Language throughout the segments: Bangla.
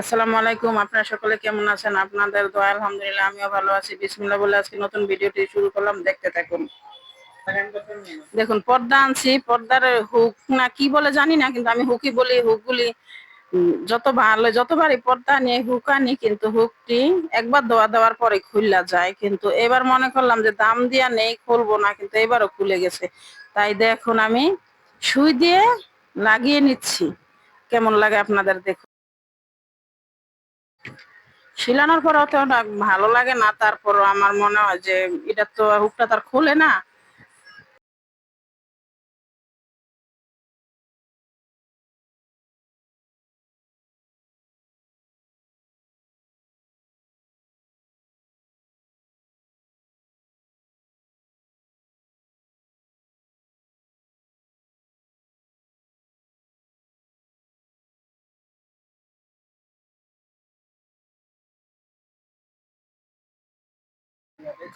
আসসালামু আলাইকুম, আপনারা সকলে কেমন আছেন? আপনাদের দোয়া, আলহামদুলিল্লাহ, আমিও ভালো আছি। বিসমিল্লাহ বলে আজকে নতুন ভিডিওটি শুরু করলাম। দেখতে থাকুন। দেখুন, পর্দা আনছি। পর্দার হুক না কি বলে জানি না, কিন্তু আমি হুকই বলি, হুকগুলি যত ভালো, যতবারই পর্দা নিয়ে হুক আনি, কিন্তু হুকটি একবার দোয়া দেওয়ার পরে খুললা যায়। কিন্তু এবার মনে করলাম যে দাম দিয়া নেই, খুলবো না, কিন্তু এবারও খুলে গেছে। তাই দেখুন, আমি সুই দিয়ে লাগিয়ে নিচ্ছি। কেমন লাগে আপনাদের দেখুন। শিলানোর পরেও অত ভালো লাগে না তারপর আমার মনে হয় যে এটা তো হুকটা তার খোলে না।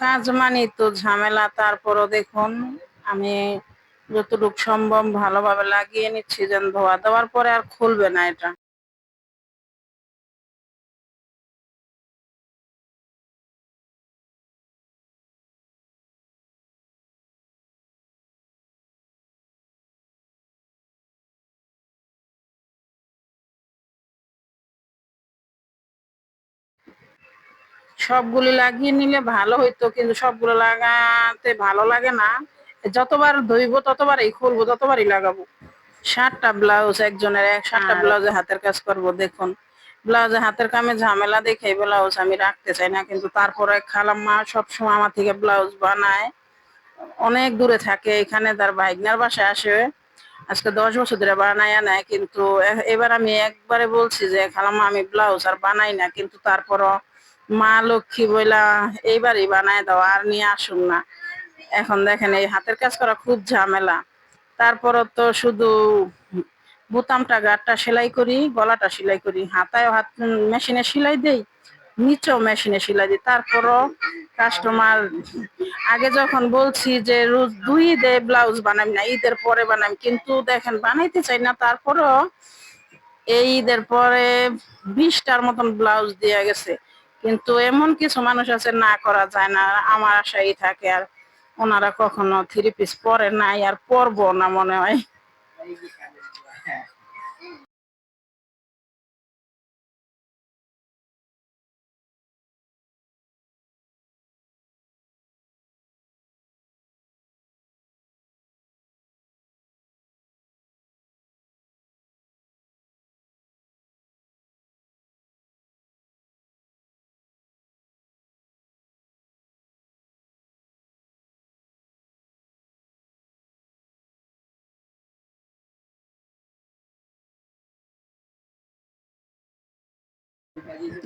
কাজ মানে তো ঝামেলা, তারপরও দেখুন, আমি যতটুকু সম্ভব ভালোভাবে লাগিয়ে নিচ্ছি, যেন ধোয়া দেওয়ার পরে আর খুলবে না এটা। সবগুলি লাগিয়ে নিলে ভালো হইতো কিন্তু সবগুলো লাগাতে ভালো লাগে না। যতবার ধুইব ততবারই খুলবো ততবারই লাগাবো। ষাটটা ব্লাউজ একজনের এক ষাটটা ব্লাউজে হাতের কাজ করব দেখুন। ব্লাউজে হাতের কামে ঝামেলা দেখে ব্লাউজ আমি রাখতে চাই না কিন্তু তারপরে খালাম্মা সবসময় আমার থেকে ব্লাউজ বানায়। অনেক দূরে থাকে এখানে তার ভাইগনার বাসায় আসে। আজকে দশ বছর ধরে বানাইয়া নেয় কিন্তু এবার আমি একবারে বলছি যে খালাম্মা আমি ব্লাউজ আর বানাই না কিন্তু তারপরও মা লক্ষ্মী বইলা এইবারই বানায় দাও, আর নিয়ে আসুন না। এখন দেখেন এই হাতের কাজ করা খুব ঝামেলা। তারপরও তো শুধু বোতামটা, গাটটা সেলাই করি, গলাটা সেলাই করি হাতায় হাত মেশিনে সেলাই দেই, নিচেও মেশিনে সেলাই দিই। তারপরও কাস্টমার আগে যখন বলছি যে রোজ দুই ঈদে ব্লাউজ বানাই না, ঈদের পরে বানাই কিন্তু দেখেন বানাইতে চাই না, তারপরও এই ঈদের পরে বিশটার মতন ব্লাউজ দিয়ে গেছে। কিন্তু এমন কিছু মানুষ আছে, না করা যায় না, আমার আশাই থাকে আর ওনারা কখনো থ্রি পিস পরে নাই আর পরবো না মনে হয়।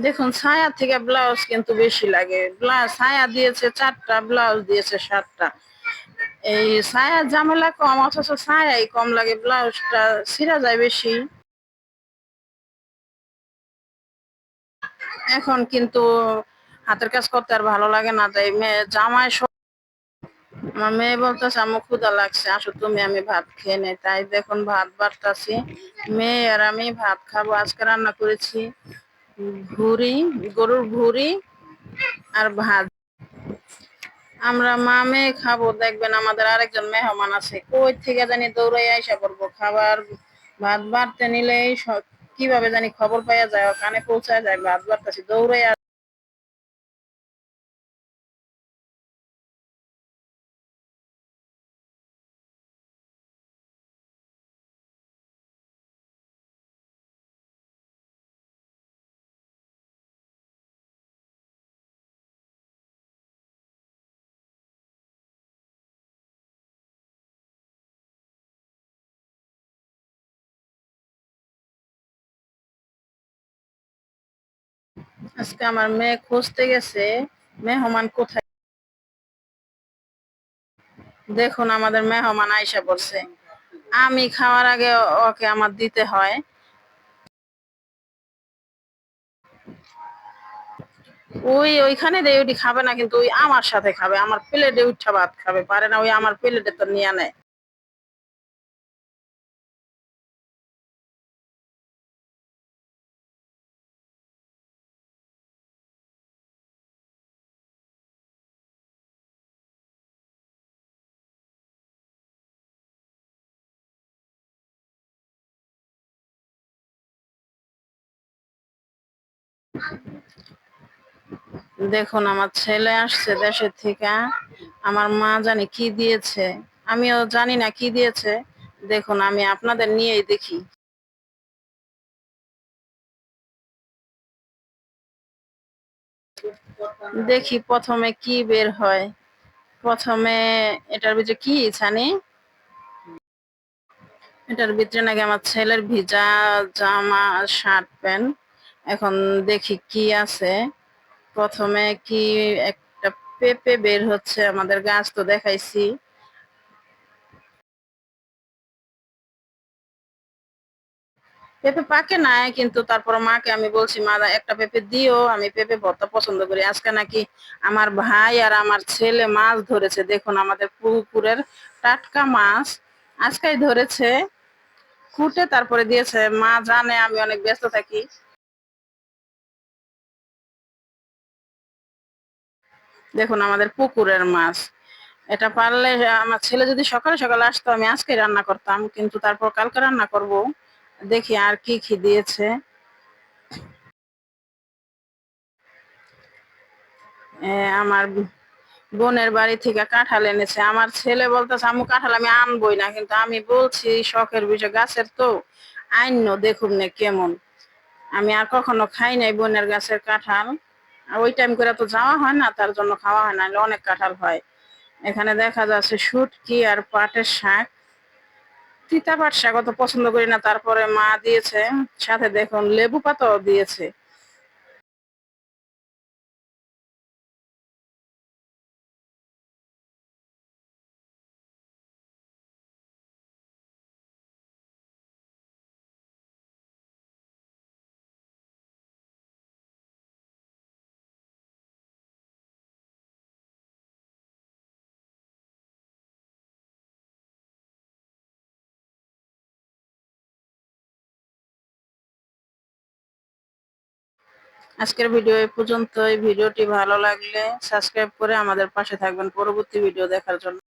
দেখুন, ছায়া থেকে ব্লাউজ কিন্তু বেশি লাগে। ছায়া দিয়েছে চারটা, ব্লাউজ দিয়েছে সাতটা। এই ছায়া ঝামেলা কম, অথচ ছায়াই কম লাগে, ব্লাউজটা ছিঁড়া যায় বেশি। এখন কিন্তু হাতের কাজ করতে আর ভালো লাগে না, তাই মেয়ে জামাই আমার মেয়ে বলতেছে, আমার ক্ষুদা লাগছে, আসো তুমি, আমি ভাত খেয়ে নেই। তাই দেখুন, ভাত বাড়তাছি। মেয়ে আর আমি ভাত খাব, আজকে রান্না করেছি। ভুরি গরুর ভুরি আর ভাত। আমরা মা মেয়ে খাব, দেখবেন আমাদের আরেকজন মেহমান আছে। কই থেকে জানি দৌড়াই আইসা পড়ব। খাবার, ভাত বাড়তে নিলেই কীভাবে জানি খবর পাইয়া যায় কানে পৌঁছায় যায়, ভাত বাড়তেছি দৌড়াই আজকে আমার মেয়ে খুঁজতে গেছে। মেহমান কোথায়? দেখুন আমাদের মেহমান আইসা পড়ছে। আমি খাওয়ার আগে ওকে আমার দিতে হয়। ওই ওইখানে ওইটি খাবে না, কিন্তু ওই আমার সাথে খাবে। আমার প্লেটে উঠা ভাত খাবে, পারে না, ওই আমার প্লেটে তো নিয়ে নেয় দেখুন, আমার ছেলে আসছে দেশের থেকে। আমার মা জানি কি দিয়েছে। আমিও জানি না কি দিয়েছে। দেখুন, আমি আপনাদের নিয়েই দেখি। দেখি প্রথমে কি বের হয়। প্রথমে এটার ভিতরে কি ছানি এটার ভিতরে নাকি আমার ছেলের ভিজা জামা শার্ট প্যান্ট। এখন দেখি কি আছে। প্রথমে কি একটা পেঁপে বের হচ্ছে, আমাদের গাছ তো দেখাইছি। পেঁপে পাকে নাই, কিন্তু তারপর মাকে আমি বলছি, মা, একটা পেঁপে দিও, আমি পেঁপে ভর্তা পছন্দ করি। আজকে নাকি আমার ভাই আর আমার ছেলে মাছ ধরেছে। দেখুন, আমাদের পুকুরের টাটকা মাছ আজকেই ধরেছে, কুটে তারপরে দিয়েছে। মা জানে, আমি অনেক ব্যস্ত থাকি। দেখুন, আমাদের পুকুরের মাছ। এটা পারলে, আমার ছেলে যদি সকালে সকালে আসতো, আমি আজকে রান্না করতাম, কিন্তু তারপর কালকে রান্না করব। দেখি আর কি কি দিয়েছে। আমার বোনের বাড়ি থেকে কাঁঠাল এনেছে। আমার ছেলে বলতেছে আমি কাঁঠাল আমি আনবই না, কিন্তু আমি বলছি, শখের বিষয়, গাছের তো আইন দেখুন না কেমন। আমি আর কখনো খাই নাই বোনের গাছের কাঁঠাল। ওই টাইম করে তো যাওয়া হয় না, তার জন্য খাওয়া হয় না অনেক কাঁঠাল হয়। এখানে দেখা যাচ্ছে সুটকি আর পাটের শাক। তিতা পাট শাক অত পছন্দ করি না, তারপরে মা দিয়েছে, সাথে দেখুন লেবু পাতাও দিয়েছে। আজকের ভিডিও এই পর্যন্ত এই ভিডিওটি ভালো লাগলে সাবস্ক্রাইব করে আমাদের পাশে থাকবেন। পরবর্তী ভিডিও দেখার জন্য।